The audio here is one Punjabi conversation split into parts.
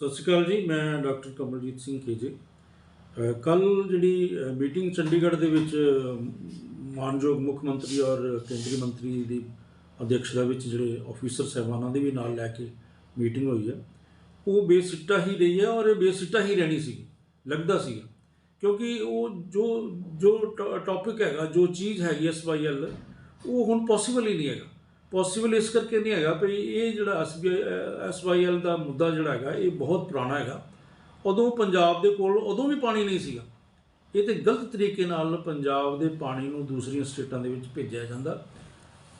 ਸਤਿ ਸ਼੍ਰੀ ਅਕਾਲ ਜੀ, ਮੈਂ ਡਾਕਟਰ ਕਮਲਜੀਤ ਸਿੰਘ ਕੇਜੇ ਕੱਲ ਜਿਹੜੀ ਮੀਟਿੰਗ ਚੰਡੀਗੜ੍ਹ ਦੇ ਵਿੱਚ ਮਾਨਯੋਗ ਮੁੱਖ ਮੰਤਰੀ ਔਰ ਕੇਂਦਰੀ ਮੰਤਰੀ ਦੀ ਅਧਿਕਸ਼ਤਾ ਵਿੱਚ ਜਿਹੜੇ ਆਫੀਸਰ ਸਹਿਬਾਨਾਂ ਦੇ ਵੀ ਨਾਲ ਲੈ ਕੇ ਮੀਟਿੰਗ ਹੋਈ ਹੈ। ਉਹ ਬੇਸਿੱਟਾ ਹੀ ਰਹੀ ਹੈ ਔਰ ਇਹ ਬੇਸਿੱਟਾ ਹੀ ਰਹਿਣੀ ਸੀ, ਲੱਗਦਾ ਸੀਗਾ ਕਿਉਂਕਿ ਉਹ ਜੋ ਜੋ ਟੌਪਿਕ ਹੈਗਾ, ਜੋ ਚੀਜ਼ ਹੈਗੀ ਐਸਵਾਈਐਲ ਉਹ ਹੁਣ ਪੋਸੀਬਲ ਹੀ ਨਹੀਂ ਹੈਗਾ। ਪੋਸੀਬਲ ਇਸ ਕਰਕੇ ਨਹੀਂ ਹੈਗਾ ਵੀ ਇਹ ਜਿਹੜਾ ਐਸਵਾਈਐਲ ਦਾ ਮੁੱਦਾ ਜਿਹੜਾ ਹੈਗਾ, ਇਹ ਬਹੁਤ ਪੁਰਾਣਾ ਹੈਗਾ। ਉਦੋਂ ਪੰਜਾਬ ਦੇ ਕੋਲ ਉਦੋਂ ਵੀ ਪਾਣੀ ਨਹੀਂ ਸੀਗਾ। ਇਹ ਤੇ ਗਲਤ ਤਰੀਕੇ ਨਾਲ ਪੰਜਾਬ ਦੇ ਪਾਣੀ ਨੂੰ ਦੂਸਰੀਆਂ ਸਟੇਟਾਂ ਦੇ ਵਿੱਚ ਭੇਜਿਆ ਜਾਂਦਾ।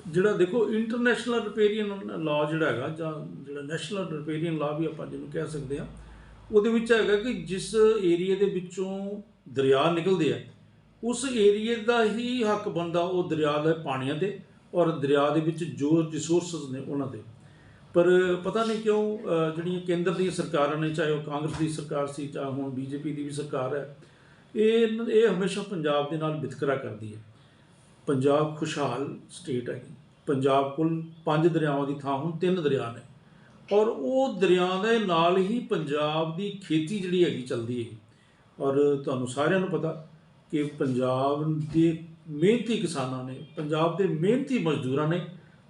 ਜਿਹੜਾ ਦੇਖੋ ਇੰਟਰਨੈਸ਼ਨਲ ਰਿਪੇਰੀਅਨ ਲਾਅ ਜਿਹੜਾ ਹੈਗਾ, ਜਾਂ ਜਿਹੜਾ ਨੈਸ਼ਨਲ ਰਿਪੇਰੀਅਨ ਲਾਅ ਵੀ ਆਪਾਂ ਜਿਹਨੂੰ ਕਹਿ ਸਕਦੇ ਆ ਉਹਦੇ ਵਿੱਚ ਹੈਗਾ ਕਿ ਜਿਸ ਏਰੀਆ ਦੇ ਵਿੱਚੋਂ ਦਰਿਆ ਨਿਕਲਦੇ ਆ, ਉਸ ਏਰੀਏ ਦਾ ਹੀ ਹੱਕ ਬਣਦਾ ਉਹ ਦਰਿਆ ਦੇ ਪਾਣੀਆਂ ਤੇ। ਔਰ ਦਰਿਆ ਦੇ ਵਿੱਚ ਜੋ ਰਿਸੋਰਸਸ ਨੇ ਉਹਨਾਂ ਦੇ। ਪਰ ਪਤਾ ਨਹੀਂ ਕਿਉਂ ਜਿਹੜੀਆਂ ਕੇਂਦਰ ਦੀਆਂ ਸਰਕਾਰਾਂ ਨੇ, ਚਾਹੇ ਉਹ ਕਾਂਗਰਸ ਦੀ ਸਰਕਾਰ ਸੀ ਚਾਹੇ ਹੁਣ ਬੀਜੇਪੀ ਦੀ ਵੀ ਸਰਕਾਰ ਹੈ, ਇਹ ਇਹ ਹਮੇਸ਼ਾ ਪੰਜਾਬ ਦੇ ਨਾਲ ਵਿਤਕਰਾ ਕਰਦੀ ਹੈ। ਪੰਜਾਬ ਖੁਸ਼ਹਾਲ ਸਟੇਟ ਹੈਗੀ ਪੰਜਾਬ ਕੋਲ ਪੰਜ ਦਰਿਆਵਾਂ ਦੀ ਥਾਂ ਹੁਣ ਤਿੰਨ ਦਰਿਆ ਨੇ। ਔਰ ਉਹ ਦਰਿਆ ਦੇ ਨਾਲ ਹੀ ਪੰਜਾਬ ਦੀ ਖੇਤੀ ਜਿਹੜੀ ਹੈਗੀ ਚੱਲਦੀ ਹੈ ਔਰ ਤੁਹਾਨੂੰ ਸਾਰਿਆਂ ਨੂੰ ਪਤਾ ਕਿ ਪੰਜਾਬ ਦੇ ਮਿਹਨਤੀ ਕਿਸਾਨਾਂ ਨੇ, ਪੰਜਾਬ ਦੇ ਮਿਹਨਤੀ ਮਜ਼ਦੂਰਾਂ ਨੇ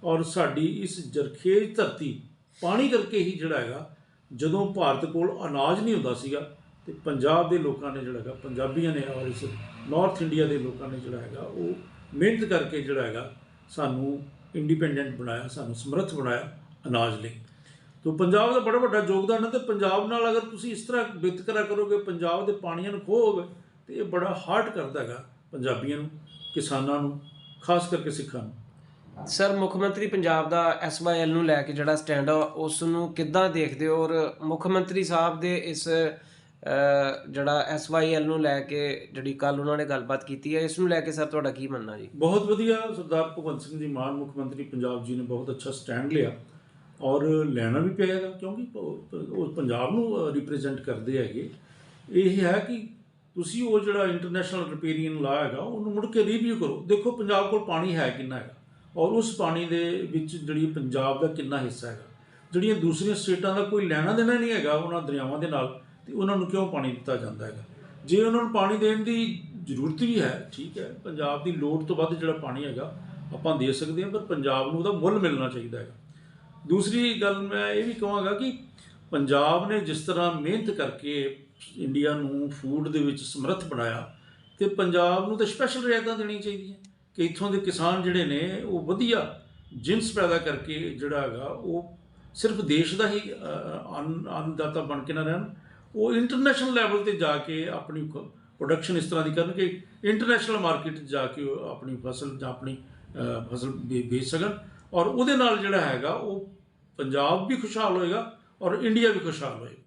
ਔਰ ਸਾਡੀ ਇਸ ਜਰਖੇਜ਼ ਧਰਤੀ ਪਾਣੀ ਕਰਕੇ ਹੀ ਜਿਹੜਾ ਹੈਗਾ, ਜਦੋਂ ਭਾਰਤ ਕੋਲ ਅਨਾਜ ਨਹੀਂ ਹੁੰਦਾ ਸੀਗਾ ਤੇ ਪੰਜਾਬ ਦੇ ਲੋਕਾਂ ਨੇ ਜਿਹੜਾ ਹੈਗਾ, ਪੰਜਾਬੀਆਂ ਨੇ ਔਰ ਇਸ ਨਾਰਥ ਇੰਡੀਆ ਦੇ ਲੋਕਾਂ ਨੇ ਜਿਹੜਾ ਹੈਗਾ, ਉਹ ਮਿਹਨਤ ਕਰਕੇ ਜਿਹੜਾ ਹੈਗਾ, ਸਾਨੂੰ ਇੰਡੀਪੈਂਡੈਂਟ ਬਣਾਇਆ, ਸਾਨੂੰ ਸਮਰੱਥ ਬਣਾਇਆ ਅਨਾਜ ਲਈ। ਤੋ ਪੰਜਾਬ ਦਾ ਬੜਾ ਵੱਡਾ ਯੋਗਦਾਨ ਹੈ ਤੇ ਪੰਜਾਬ ਨਾਲ ਅਗਰ ਤੁਸੀਂ ਇਸ ਤਰ੍ਹਾਂ ਵਿਤਕਰਾ ਕਰੋਗੇ, ਪੰਜਾਬ ਦੇ ਪਾਣੀਆਂ ਨੂੰ ਖੋਹੋਗੇ ਤੇ ਇਹ ਬੜਾ ਹਾਰਟ ਕਰਦਾ ਹੈਗਾ ਪੰਜਾਬੀਆਂ ਨੂੰ। ਕਿਸਾਨਾਂ ਨੂੰ ਖਾਸ ਕਰਕੇ ਸਿੱਖਾਂ ਨੂੰ। ਸਰ ਮੁੱਖ ਮੰਤਰੀ ਪੰਜਾਬ ਦਾ ਐਸਵਾਈਐਲ ਨੂੰ ਲੈ ਕੇ ਜਿਹੜਾ ਸਟੈਂਡ ਆ ਉਸ ਨੂੰ ਕਿੱਦਾਂ ਦੇਖਦੇ ਹੋ? ਔਰ ਮੁੱਖ ਮੰਤਰੀ ਸਾਹਿਬ ਦੇ ਇਸ ਜਿਹੜਾ ਐਸਵਾਈਐਲ ਨੂੰ ਲੈ ਕੇ ਜਿਹੜੀ ਕੱਲ ਉਹਨਾਂ ਨੇ ਗੱਲਬਾਤ ਕੀਤੀ ਹੈ ਇਸ ਨੂੰ ਲੈ ਕੇ ਸਰ ਤੁਹਾਡਾ ਕੀ ਮੰਨਣਾ ਜੀ? ਬਹੁਤ ਵਧੀਆ ਸਰਦਾਰ ਭਗਵੰਤ ਸਿੰਘ ਜੀ ਮਾਨ ਮੁੱਖ ਮੰਤਰੀ ਪੰਜਾਬ ਜੀ ਨੇ ਬਹੁਤ ਅੱਛਾ ਸਟੈਂਡ ਲਿਆ। ਔਰ ਲੈਣਾ ਵੀ ਪਏਗਾ ਕਿਉਂਕਿ ਉਹ ਪੰਜਾਬ ਨੂੰ ਰਿਪਰੈਜ਼ੈਂਟ ਕਰਦੇ ਹੈਗੇ। ਇਹ ਹੈ ਕਿ ਤੁਸੀਂ ਉਹ ਜਿਹੜਾ ਇੰਟਰਨੈਸ਼ਨਲ ਰਿਪੇਰੀਅਨ ਲਾ ਹੈਗਾ, ਉਹਨੂੰ ਮੁੜ ਕੇ ਰਿਵਿਊ ਕਰੋ। ਦੇਖੋ ਪੰਜਾਬ ਕੋਲ ਪਾਣੀ ਹੈ ਕਿੰਨਾ ਹੈਗਾ। ਔਰ ਉਸ ਪਾਣੀ ਦੇ ਵਿੱਚ ਜਿਹੜੀ ਪੰਜਾਬ ਦਾ ਕਿੰਨਾ ਹਿੱਸਾ ਹੈਗਾ। ਜਿਹੜੀਆਂ ਦੂਸਰੀਆਂ ਸਟੇਟਾਂ ਦਾ ਕੋਈ ਲੈਣਾ ਦੇਣਾ ਨਹੀਂ ਹੈਗਾ ਉਹਨਾਂ ਦਰਿਆਵਾਂ ਦੇ ਨਾਲ, ਤੇ ਉਹਨਾਂ ਨੂੰ ਕਿਉਂ ਪਾਣੀ ਦਿੱਤਾ ਜਾਂਦਾ ਹੈਗਾ? ਜੇ ਉਹਨਾਂ ਨੂੰ ਪਾਣੀ ਦੇਣ ਦੀ ਜ਼ਰੂਰਤ ਵੀ ਹੈ, ਠੀਕ ਹੈ, ਪੰਜਾਬ ਦੀ ਲੋੜ ਤੋਂ ਵੱਧ ਜਿਹੜਾ ਪਾਣੀ ਹੈਗਾ, ਆਪਾਂ ਦੇ ਸਕਦੇ ਹਾਂ, ਪਰ ਪੰਜਾਬ ਨੂੰ ਉਹਦਾ ਮੁੱਲ ਮਿਲਣਾ ਚਾਹੀਦਾ ਹੈਗਾ। ਦੂਸਰੀ ਗੱਲ ਮੈਂ ਇਹ ਵੀ ਕਹਾਂਗਾ ਕਿ ਪੰਜਾਬ ਨੇ ਜਿਸ ਤਰ੍ਹਾਂ ਮਿਹਨਤ ਕਰਕੇ ਇੰਡੀਆ ਨੂੰ ਫੂਡ ਦੇ ਵਿੱਚ ਸਮਰੱਥ ਬਣਾਇਆ, ਤੇ ਪੰਜਾਬ ਨੂੰ ਤਾਂ ਸਪੈਸ਼ਲ ਰਿਆਇਤਾਂ ਦੇਣੀਆਂ ਚਾਹੀਦੀਆਂ। ਕਿ ਇੱਥੋਂ ਦੇ ਕਿਸਾਨ ਜਿਹੜੇ ਨੇ, ਉਹ ਵਧੀਆ ਜਿੰਸ ਪੈਦਾ ਕਰਕੇ ਜਿਹੜਾ ਹੈਗਾ, ਉਹ ਸਿਰਫ ਦੇਸ਼ ਦਾ ਹੀ ਅੰਨ, ਅੰਨਦਾਤਾ ਬਣ ਕੇ ਨਾ ਰਹਿਣ। ਉਹ ਇੰਟਰਨੈਸ਼ਨਲ ਲੈਵਲ ਤੇ ਜਾ ਕੇ ਆਪਣੀ ਪ੍ਰੋਡਕਸ਼ਨ ਇਸ ਤਰ੍ਹਾਂ ਦੀ ਕਰਨ ਕਿ ਇੰਟਰਨੈਸ਼ਨਲ ਮਾਰਕੀਟ 'ਚ ਜਾ ਕੇ ਉਹ ਆਪਣੀ ਫਸਲ ਜਾਂ ਆਪਣੀ ਫਸਲ ਵੇਚ ਸਕਣ। ਔਰ ਉਹਦੇ ਨਾਲ ਜਿਹੜਾ ਹੈਗਾ, ਉਹ ਪੰਜਾਬ ਵੀ ਖੁਸ਼ਹਾਲ ਹੋਏਗਾ ਔਰ ਇੰਡੀਆ ਵੀ ਖੁਸ਼ਹਾਲ ਹੋਏਗਾ।